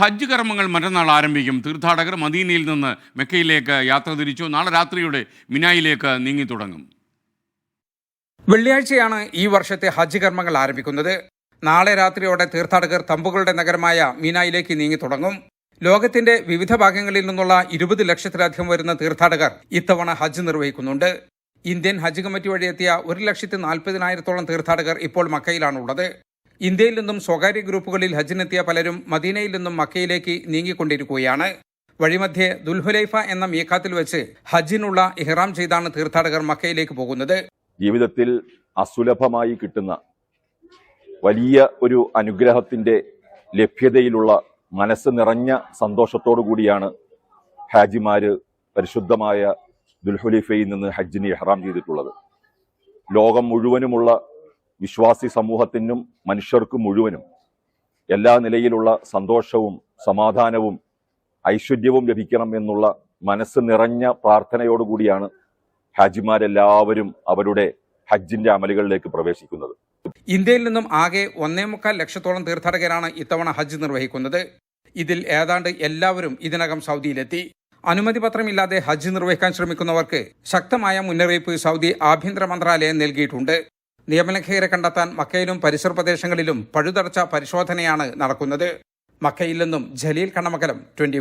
ഹജ്ജ് കർമ്മങ്ങൾ മറ്റന്നാൾ ആരംഭിക്കും. തീർത്ഥാടകർ മദീനയിൽ നിന്ന് മെക്കയിലേക്ക് യാത്ര തിരിച്ചു. നാളെ രാത്രിയുടെ മിനായിലേക്ക് നീങ്ങി തുടങ്ങും. വെള്ളിയാഴ്ചയാണ് ഈ വർഷത്തെ ഹജ്ജ് കർമ്മങ്ങൾ ആരംഭിക്കുന്നത്. നാളെ രാത്രിയോടെ തീർത്ഥാടകർ തമ്പുകളുടെ നഗരമായ മീനായിലേക്ക് നീങ്ങി തുടങ്ങും. ലോകത്തിന്റെ വിവിധ ഭാഗങ്ങളിൽ നിന്നുള്ള ഇരുപത് ലക്ഷത്തിലധികം വരുന്ന തീർത്ഥാടകർ ഇത്തവണ ഹജ്ജ് നിർവഹിക്കുന്നുണ്ട്. ഇന്ത്യൻ ഹജ്ജ് കമ്മിറ്റി വഴി എത്തിയ ഒരു ലക്ഷത്തി നാൽപ്പതിനായിരത്തോളം തീർത്ഥാടകർ ഇപ്പോൾ മക്കയിലാണുള്ളത്. ഇന്ത്യയിൽ നിന്നും സ്വകാര്യ ഗ്രൂപ്പുകളിൽ ഹജ്ജിനെത്തിയ പലരും മദീനയിൽ നിന്നും മക്കയിലേക്ക് നീങ്ങിക്കൊണ്ടിരിക്കുകയാണ്. വഴിമധ്യേ ദുൽഹുലൈഫ എന്ന മീഖാത്തിൽ വെച്ച് ഹജ്ജിനുള്ള ഇഹ്റാം ചെയ്താണ് തീർത്ഥാടകർ മക്കയിലേക്ക് പോകുന്നത്. ജീവിതത്തിൽ അസുലഭമായി കിട്ടുന്ന വലിയ ഒരു അനുഗ്രഹത്തിന്റെ ലഭ്യതയിലുള്ള മനസ്സ് നിറഞ്ഞ സന്തോഷത്തോടു കൂടിയാണ് ഹാജിമാര് പരിശുദ്ധമായ ദുൽഹുലിഫയിൽ നിന്ന് ഹജ്ജിന് ഇഹ്റാം ചെയ്തിട്ടുള്ളത്. ലോകം മുഴുവനുമുള്ള വിശ്വാസി സമൂഹത്തിനും മനുഷ്യർക്കും മുഴുവനും എല്ലാ നിലയിലുള്ള സന്തോഷവും സമാധാനവും ഐശ്വര്യവും ലഭിക്കണം എന്നുള്ള മനസ്സ് നിറഞ്ഞ പ്രാർത്ഥനയോടുകൂടിയാണ് ഹാജിമാരെല്ലാവരും അവരുടെ ഹജ്ജിന്റെ അമലുകളിലേക്ക് പ്രവേശിക്കുന്നത്. ഇന്ത്യയിൽ നിന്നും ആകെ ഒന്നേ മുക്കാൽ ലക്ഷത്തോളം തീർത്ഥാടകരാണ് ഇത്തവണ ഹജ്ജ് നിർവഹിക്കുന്നത്. ഇതിൽ ഏതാണ്ട് എല്ലാവരും ഇതിനകം സൗദിയിലെത്തി. അനുമതി പത്രമില്ലാതെ ഹജ്ജ് നിർവഹിക്കാൻ ശ്രമിക്കുന്നവർക്ക് ശക്തമായ മുന്നറിയിപ്പ് സൗദി ആഭ്യന്തര മന്ത്രാലയം നൽകിയിട്ടുണ്ട്. നിയമലംഘകരെ കണ്ടെത്താൻ മക്കയിലും പരിസര പ്രദേശങ്ങളിലും പഴുതടച്ച പരിശോധനയാണ് നടക്കുന്നത്. മക്കയിൽ നിന്നും ജലീൽ കണ്ണമക്കലം ട്വന്റി